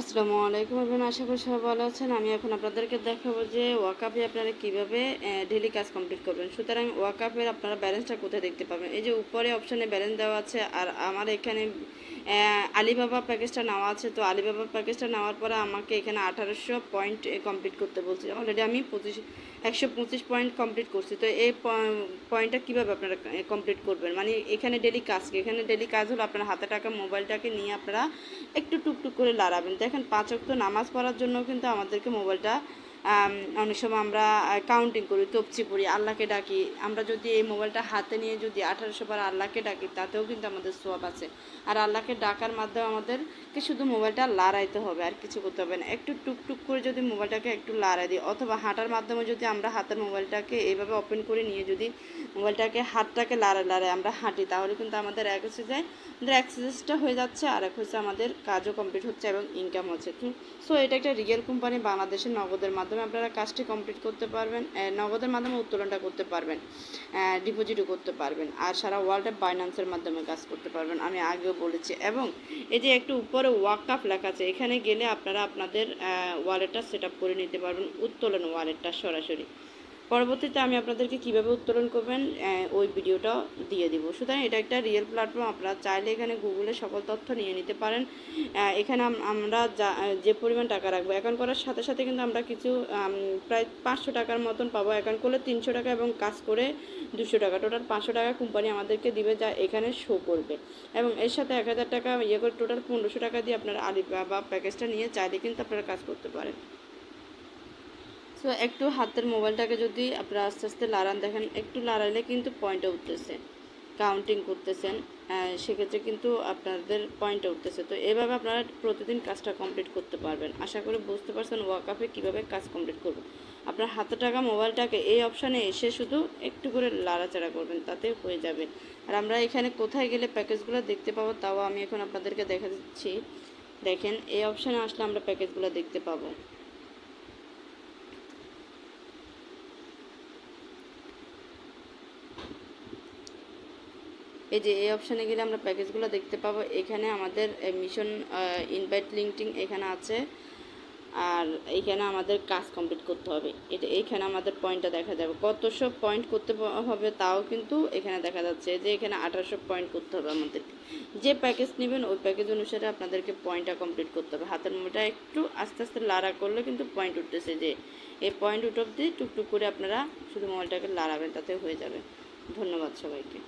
আসসালামু আলাইকুম এবং আশা করি সবাই ভালো আছেন। আমি এখন আপনাদেরকে দেখাবো যে ওয়াকাপে আপনারা কীভাবে ডেলি কাজ কমপ্লিট করবেন। সুতরাং ওয়াকাপের আপনারা ব্যালেন্সটা কোথায় দেখতে পাবেন? এই যে উপরে অপশানে ব্যালেন্স দেওয়া আছে, আর আমার এখানে আলিবাবা প্যাকেজটা নেওয়া আছে। তো আলিবাবা প্যাকেজটা নেওয়ার পরে আমাকে এখানে আঠারোশো পয়েন্ট কমপ্লিট করতে বলছে। অলরেডি আমি পঁচিশ, একশো পঁচিশ পয়েন্ট কমপ্লিট করছি। তো এই পয়েন্টটা কীভাবে আপনারা কমপ্লিট করবেন? মানে এখানে ডেলি কাজ এখানে ডেলি কাজ হলো আপনার হাতে টাকা মোবাইলটাকে নিয়ে আপনারা একটু টুকটুক করে লাড়াবেন। দেখেন, পাঁচ অক্ত নামাজ পড়ার জন্য কিন্তু আমাদেরকে মোবাইলটা অনেক সময় আমরা কাউন্টিং করি তপচি পড়ি আল্লাহকে ডাকি। আমরা যদি এই মোবাইলটা হাতে নিয়ে যদি আঠারোশো বার আল্লাহকে ডাকি, তাতেও কিন্তু আমাদের সোয়াব আছে। আর আল্লাহকে ডাকার মাধ্যমে আমাদেরকে শুধু মোবাইলটা লড়াইতে হবে, আর কিছু করতে হবে না। একটু টুকটুক করে যদি মোবাইলটাকে একটু লড়াই দিই, অথবা হাঁটার মাধ্যমে যদি আমরা হাতের মোবাইলটাকে এইভাবে ওপেন করে নিয়ে যদি মোবাইলটাকে হাতটাকে লাড়ে লাড়ে আমরা হাঁটি, তাহলে কিন্তু আমাদের এক হচ্ছে যায় আমাদের এক্সারসাইজটা হয়ে যাচ্ছে, আর এক হচ্ছে আমাদের কাজও কমপ্লিট হচ্ছে এবং ইনকাম হচ্ছে। সো এটা একটা রিয়েল কোম্পানি বাংলাদেশের নগদের মাধ্যমে আপনারা কাজটি কমপ্লিট করতে পারবেন নগদের মাধ্যমে উত্তোলনটা করতে পারবেন ডিপোজিটও করতে পারবেন, আর সারা ওয়ার্ল্ডে বাইন্যান্সের মাধ্যমে কাজ করতে পারবেন, আমি আগেও বলেছি। এবং এই যে একটু উপরে ওয়াকাফ লেখা আছে। এখানে গেলে আপনারা আপনাদের ওয়ালেটটা সেট করে নিতে পারবেন, উত্তোলন ওয়ালেটটা সরাসরি। পরবর্তীতে আমি আপনাদেরকে কীভাবে উত্তোলন করবেন ওই ভিডিওটা দিয়ে দিব। সুতরাং এটা একটা রিয়েল প্ল্যাটফর্ম আপনারা চাইলে এখানে গুগলে সকল তথ্য নিয়ে নিতে পারেন। এখানে আম- আমরা যা যে পরিমাণ টাকা রাখব অ্যাকাউন্ট করার সাথে সাথে কিন্তু আমরা কিছু প্রায় পাঁচশো টাকার মতন পাবো। অ্যাকাউন্ট করলে তিনশো টাকা এবং কাজ করে দুশো টাকা। টোটাল পাঁচশো টাকা কোম্পানি আমাদেরকে দিবে যা এখানে শো করবে। এবং এর সাথে এক হাজার টাকা ইয়ে করে টোটাল পনেরোশো টাকা দিয়ে আপনারা আলিবাবা প্যাকেজটা নিয়ে চাইলে কিন্তু আপনারা কাজ করতে পারেন। সো একটু হাতের মোবাইলটাকে যদি আপনারা আস্তে আস্তে লাড়ান দেখেন, একটু লাড়াইলে কিন্তু পয়েন্টে উঠতেছে। কাউন্টিং করতেছেন সেক্ষেত্রে কিন্তু আপনাদের পয়েন্টে উঠতেছে। তো এভাবে আপনারা প্রতিদিন কাজটা কমপ্লিট করতে পারবেন। আশা করি বুঝতে পারছেন ওয়াকাফে কীভাবে কাজ কমপ্লিট করবেন আপনার হাতে টাকা মোবাইলটাকে এই অপশানে এসে শুধু একটু করে লাড়াচাড়া করবেন তাতে হয়ে যাবে। আর আমরা এখানে কোথায় গেলে প্যাকেজগুলো দেখতে পাবো, তাও আমি এখন আপনাদেরকে দেখা দিচ্ছি। দেখেন, এই অপশানে আসলে আমরা প্যাকেজগুলো দেখতে পাবো। এই যে, এই অপশানে গেলে আমরা প্যাকেজগুলো দেখতে পাবো। এখানে আমাদের মিশন ইনভাইট লিঙ্কটিং এখানে আছে। আর এইখানে আমাদের কাজ কমপ্লিট করতে হবে। এটা এইখানে আমাদের পয়েন্টটা দেখা যাবে। কতশো পয়েন্ট করতে হবে তাও কিন্তু এখানে দেখা যাচ্ছে যে, এখানে আঠারোশো পয়েন্ট করতে হবে আমাদেরকে। যে প্যাকেজ নেবেন, ওই প্যাকেজ অনুসারে আপনাদেরকে পয়েন্টটা কমপ্লিট করতে হবে। হাতের মোটা একটু আস্তে আস্তে লাড়া করলে কিন্তু পয়েন্ট উঠতেছে যে, এই পয়েন্ট উঠ অব্দি টুকটুক করে আপনারা শুধু মোবাইলটাকে লাড়াবেন, তাতে হয়ে যাবে। ধন্যবাদ সবাইকে।